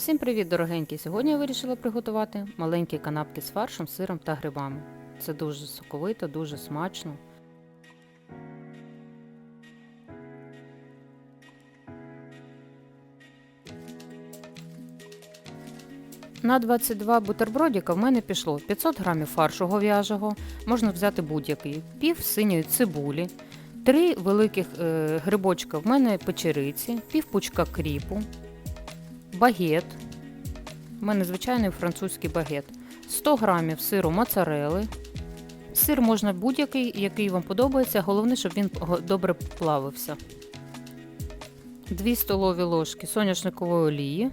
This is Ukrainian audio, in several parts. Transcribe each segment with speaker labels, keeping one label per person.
Speaker 1: Всім привіт, дорогенькі! Сьогодні я вирішила приготувати маленькі канапки з фаршем, сиром та грибами. Це дуже соковито, дуже смачно. На 22 бутербродика в мене пішло 500 грамів фаршу говяжого, можна взяти будь-який, пів синьої цибулі, три великих е, грибочка в мене печериці, пів пучка кріпу, багет. У мене звичайний французький багет. 100 грамів сиру моцарели. Сир можна будь-який, який вам подобається, головне, щоб він добре плавився. 2 столові ложки соняшникової олії.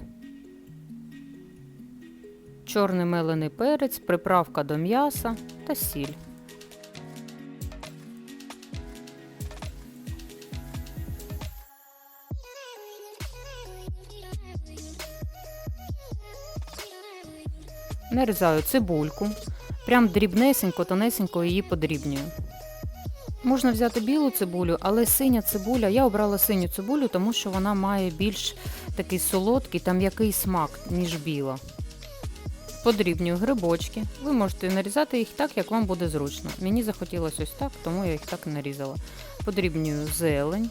Speaker 1: Чорний мелений перець, приправка до м'яса та сіль. Нарізаю цибульку, прям дрібнесенько, тонесенько її подрібнюю. Можна взяти білу цибулю, але синя цибуля, я обрала синю цибулю, тому що вона має більш такий солодкий та м'який смак, ніж біла. Подрібнюю грибочки. Ви можете нарізати їх так, як вам буде зручно. Мені захотілося ось так, тому я їх так нарізала. Подрібнюю зелень.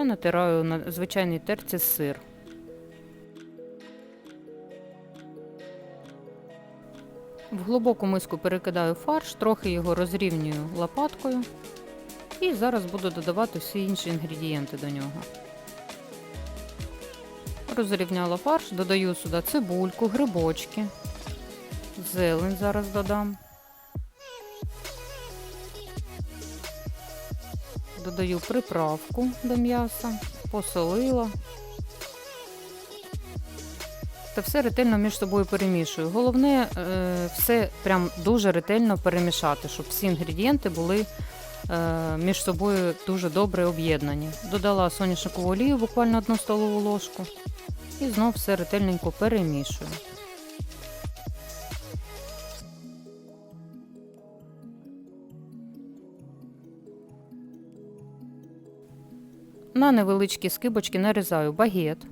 Speaker 1: Та натираю на звичайній терці сир. В глибоку миску перекидаю фарш, трохи його розрівнюю лопаткою. І зараз буду додавати всі інші інгредієнти до нього. Розрівняла фарш, додаю сюди цибульку, грибочки, зелень зараз додам. Додаю приправку до м'яса, посолила. Та все ретельно між собою перемішую. Головне е, все прям дуже ретельно перемішати, щоб всі інгредієнти були е, між собою дуже добре об'єднані. Додала соняшникову олію, буквально одну столову ложку. І знов все ретельненько перемішую. На невеличкі скибочки нарізаю багет.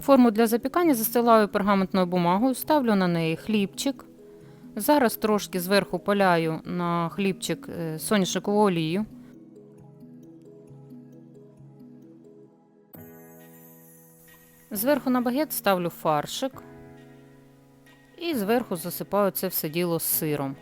Speaker 1: Форму для запікання застилаю пергаментною бумагою, ставлю на неї хлібчик. Зараз трошки зверху поляю на хлібчик е, соняшникову олію. Зверху на багет ставлю фаршик і зверху засипаю це все діло з сиром.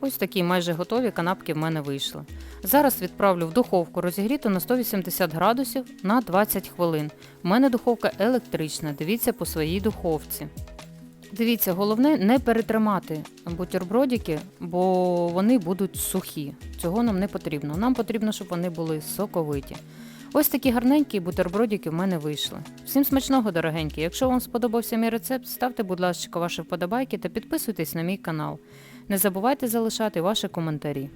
Speaker 1: Ось такі майже готові канапки в мене вийшли. Зараз відправлю в духовку розігріту на 180 градусів на 20 хвилин. У мене духовка електрична, дивіться по своїй духовці. Дивіться, головне не перетримати бутербродики, бо вони будуть сухі. Цього нам не потрібно. Нам потрібно, щоб вони були соковиті. Ось такі гарненькі бутербродики в мене вийшли. Всім смачного, дорогенькі! Якщо вам сподобався мій рецепт, ставте, будь ласка, ваші вподобайки та підписуйтесь на мій канал. Не забувайте залишати ваші коментарі.